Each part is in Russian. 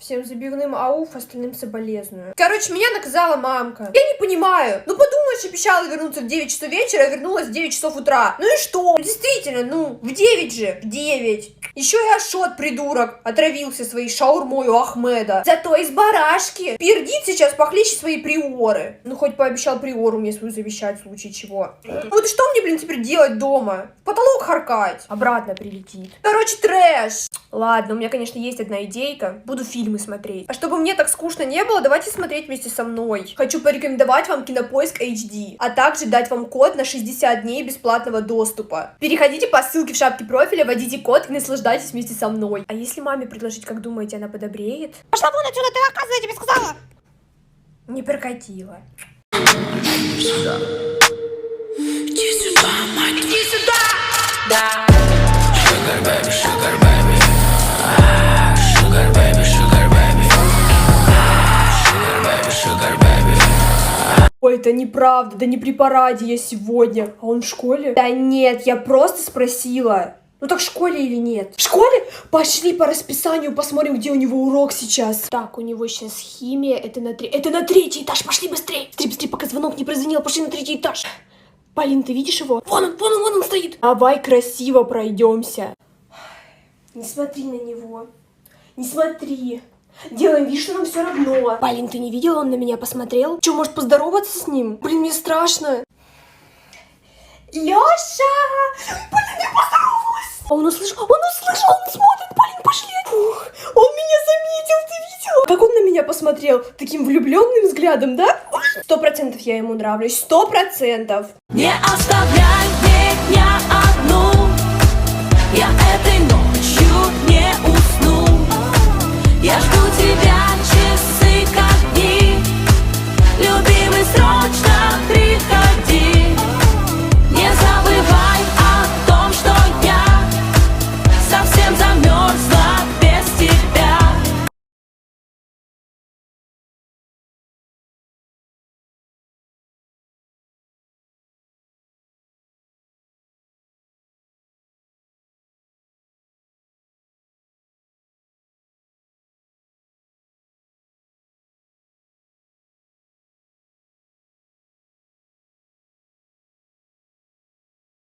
Всем забивным ауф, остальным соболезную. Короче, меня наказала мамка. Я не понимаю. Ну, подумаешь, обещала вернуться в 9 часов вечера, а вернулась в 9 часов утра. Ну и что? Ну, Действительно, ну, в 9 же, в 9. Еще и Ашот, придурок, отравился своей шаурмой у Ахмеда. Зато из барашки пердит сейчас похлеще своей приоры. Ну, хоть пообещал приору мне свою завещать в случае чего. Вот что мне, блин, теперь делать дома? В потолок харкать. Обратно прилетит. Короче, трэш. Ладно, у меня, конечно, есть одна идейка. Буду фильмы смотреть. А чтобы мне так скучно не было, давайте смотреть вместе со мной. Хочу порекомендовать вам Кинопоиск HD, а также дать вам код на 60 дней бесплатного доступа. Переходите по ссылке в шапке профиля, вводите код и наслаждайтесь вместе со мной. А если маме предложить, как думаете, она подобреет? Пошла вон отсюда, ты оказывается, я тебе сказала. Не прокатила. Ой, это неправда, да не при параде я сегодня. А он в школе? Да нет, я просто спросила. Ну так в школе или нет? В школе? Пошли по расписанию, посмотрим, где у него урок сейчас. Так, у него сейчас химия, это на, три... это на третий этаж, пошли быстрее. Быстрее, быстрее, пока звонок не прозвенел, пошли на третий этаж. Полин, ты видишь его? Вон он, вон он, вон он стоит. Давай красиво пройдемся. Не смотри на него. Не смотри. Делаем вид, что нам все равно. Полин, ты не видела, он на меня посмотрел? Че, может поздороваться с ним? Блин, мне страшно. Лёша! Блин, я поздоровалась! А Он услышал, он услышал, он смотрит, Полин, пошли. Ух, он меня заметил, ты видела? Как он на меня посмотрел? Таким влюбленным взглядом, да? Сто процентов я ему нравлюсь, сто процентов. Не оставляй меня одну Я этой ночью Я жду тебя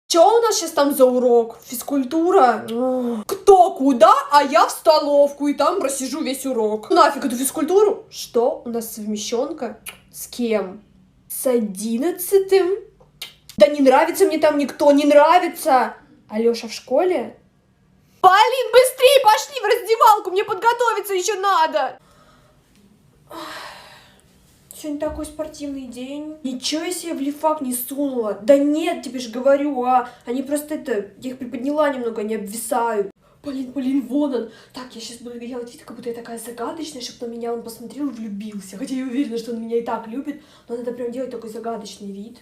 Че у нас сейчас там за урок? Физкультура? Ох. Кто куда, а я в столовку, и там просижу весь урок. Нафиг эту физкультуру? Что? У нас совмещенка? С кем? С одиннадцатым? Да не нравится мне там никто, не нравится. Алёша в школе? Полин, быстрее пошли в раздевалку, мне подготовиться еще надо. Сегодня такой спортивный день. Ничего себе в лифак не сунула. Да нет, тебе же говорю, а они просто это, я их приподняла немного, они обвисают. Блин, блин, вон он. Так, я сейчас буду делать вид, как будто я такая загадочная, чтобы на меня он посмотрел и влюбился. Хотя я уверена, что он меня и так любит, но надо прям делать такой загадочный вид.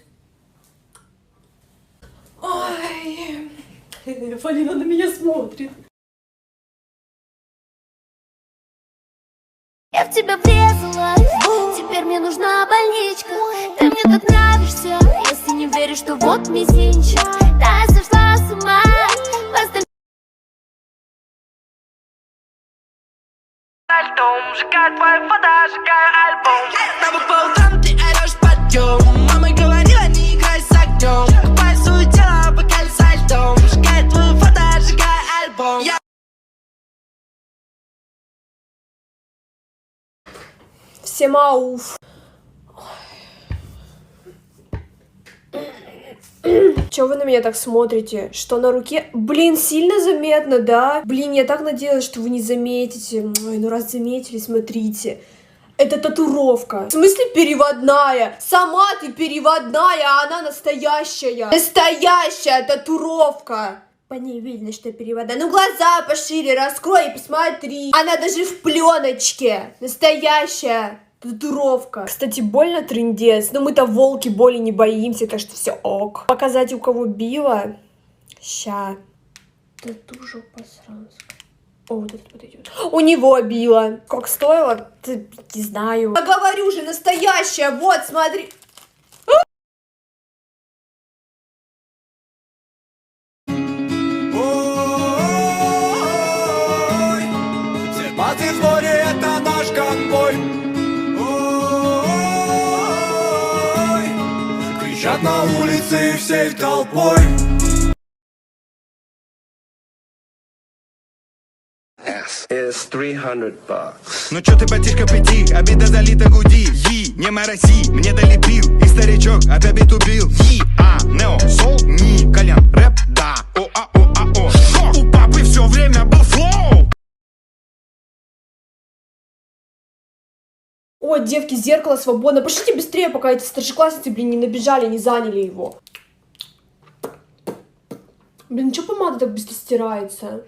Ой, Полина на меня смотрит. Нравишься, если не веришь, что вот мизинчик. Да, я сошла с ума, льдом Сжигает твои фото, сжигая альбом На бок по утрам ты орешь подъем Мама говорила, не играй с огнем Купай свое тело, пока со льдом. Сжигает твои фото, сжигая альбом. Я Всем ауф. Чего вы на меня так смотрите? Что на руке? Блин, сильно заметно, да? Блин, я так надеялась, что вы не заметите. Ой, ну раз заметили, смотрите. Это татуировка. В смысле переводная? Сама ты переводная, а она настоящая. Настоящая татуировка. По ней видно, что переводная. Ну глаза пошире раскрой и посмотри. Она даже в пленочке. Настоящая. Татуировка. Кстати, больно трындец, но мы-то волки боли не боимся, так что все ок. Показать, у кого било? Ща. Тату жопа сранска. О, вот этот подойдет. У него било. Как стоило? Ты, не знаю. Я говорю же, настоящая. Вот, смотри. На улице всей толпой. S is 300 bucks. Ну чё ты, братишка, приди, обида залита, гуди Yi, не мороси, мне долепил. И старичок опять бит убил Yi, а, нео, сол, ни Колян, О, девки, зеркало свободно. Пошлите быстрее, пока эти старшеклассницы, блин, не набежали, не заняли его. Блин, что помада так быстро стирается?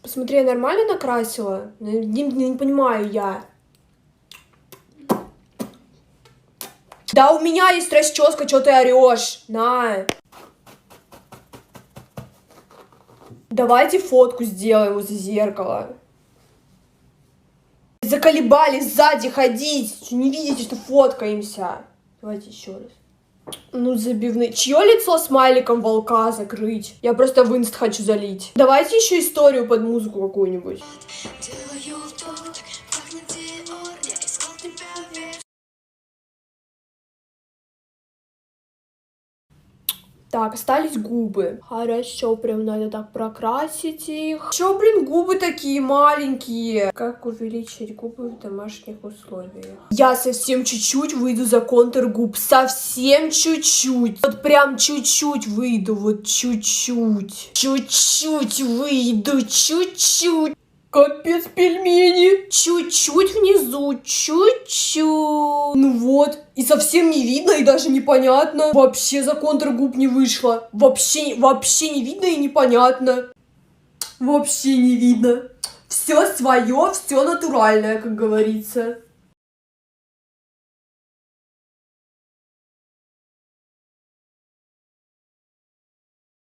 Посмотри, я нормально накрасила? Не, не- не понимаю я. Да у меня есть расческа, что ты орешь? На. Давайте фотку сделаем возле зеркала. Заколебали сзади ходить. Не видите, что фоткаемся? Давайте еще раз. Ну, забивные. Чье лицо смайликом волка закрыть? Я просто в инст хочу залить. Давайте еще историю под музыку какую-нибудь. Так, остались губы. Хорошо, прям надо так прокрасить их. Чё, блин, губы такие маленькие? Как увеличить губы в домашних условиях? Я совсем чуть-чуть выйду за контур губ. Совсем чуть-чуть. Вот прям чуть-чуть выйду, вот чуть-чуть. Чуть-чуть выйду, чуть-чуть. Капец, пельмени. Чуть-чуть внизу, чуть-чуть. Ну вот. И совсем не видно, и даже непонятно. Вообще за контур губ не вышло. Вообще, вообще не видно и непонятно. Вообще не видно. Все свое, все натуральное, как говорится.